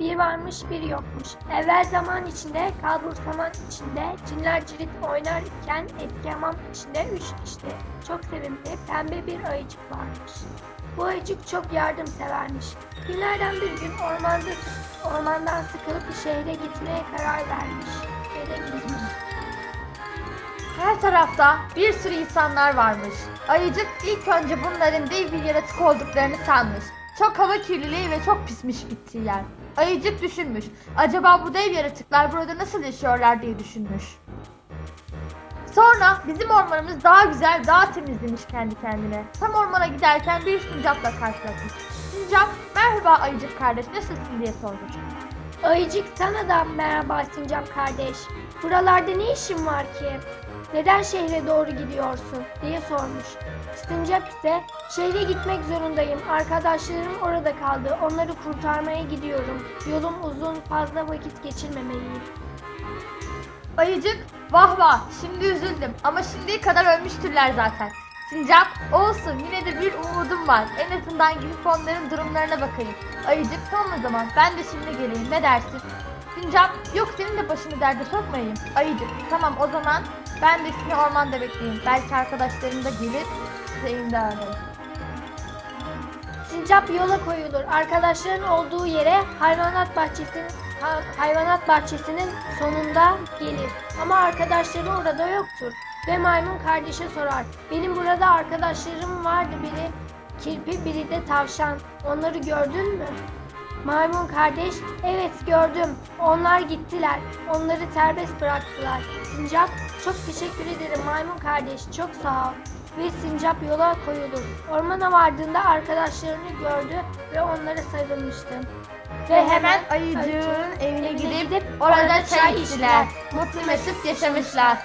Bir varmış bir yokmuş. Evvel zaman içinde, kalbur saman içinde, cinler cirit oynarken etki hamam içinde üç işte. Çok sevimli, pembe bir ayıcık varmış. Bu ayıcık çok yardımsevermiş. Günlerden bir gün ormanda, ormandan sıkılıp bir şehre gitmeye karar vermiş. Ve de gitmiş. Her tarafta bir sürü insanlar varmış. Ayıcık ilk önce bunların dev bir yaratık olduklarını sanmış. Çok hava kirliliği ve çok pismiş bittiği yer. Ayıcık düşünmüş. Acaba bu dev yaratıklar burada nasıl yaşıyorlar diye düşünmüş. Sonra bizim ormanımız daha güzel, daha temiz demiş kendi kendine. Tam ormana giderken bir sincapla karşılaşmış. Sincap, merhaba ayıcık kardeş nasılsın diye sordu. Ayıcık sana da merhaba Sincap kardeş. Buralarda ne işin var ki? Neden şehre doğru gidiyorsun diye sormuş. Sincap ise şehre gitmek zorundayım. Arkadaşlarım orada kaldı. Onları kurtarmaya gidiyorum. Yolum uzun fazla vakit geçirmemeliyim. Ayıcık, vah vah şimdi üzüldüm ama şimdiye kadar ölmüştürler zaten. Sincap, olsun yine de bir umudum var. En azından gidip onların durumlarına bakayım. Ayıcık, tamam o zaman ben de şimdi geleyim ne dersin? Sincap, yok senin de başını derde sokmayayım. Ayıcık, tamam o zaman ben de seni ormanda bekleyeyim. Belki arkadaşlarım da gelir, size alırım. Sincap yola koyulur. Arkadaşların olduğu yere hayvanat bahçesinin ha- hayvanat bahçesinin sonunda gelir. Ama arkadaşları orada yoktur. Ve maymun kardeşe sorar. Benim burada arkadaşlarım vardı biri kirpi biri de tavşan. Onları gördün mü? Maymun kardeş, evet gördüm. Onlar gittiler. Onları serbest bıraktılar. Sincap, çok teşekkür ederim maymun kardeş. Çok sağ ol. Ve sincap yola koyulur. Ormana vardığında arkadaşlarını gördü ve onlara sarılmıştı. Ve hemen ayıcığın evine gidip orada çay içtiler. Mutlu mesut yaşamışlar.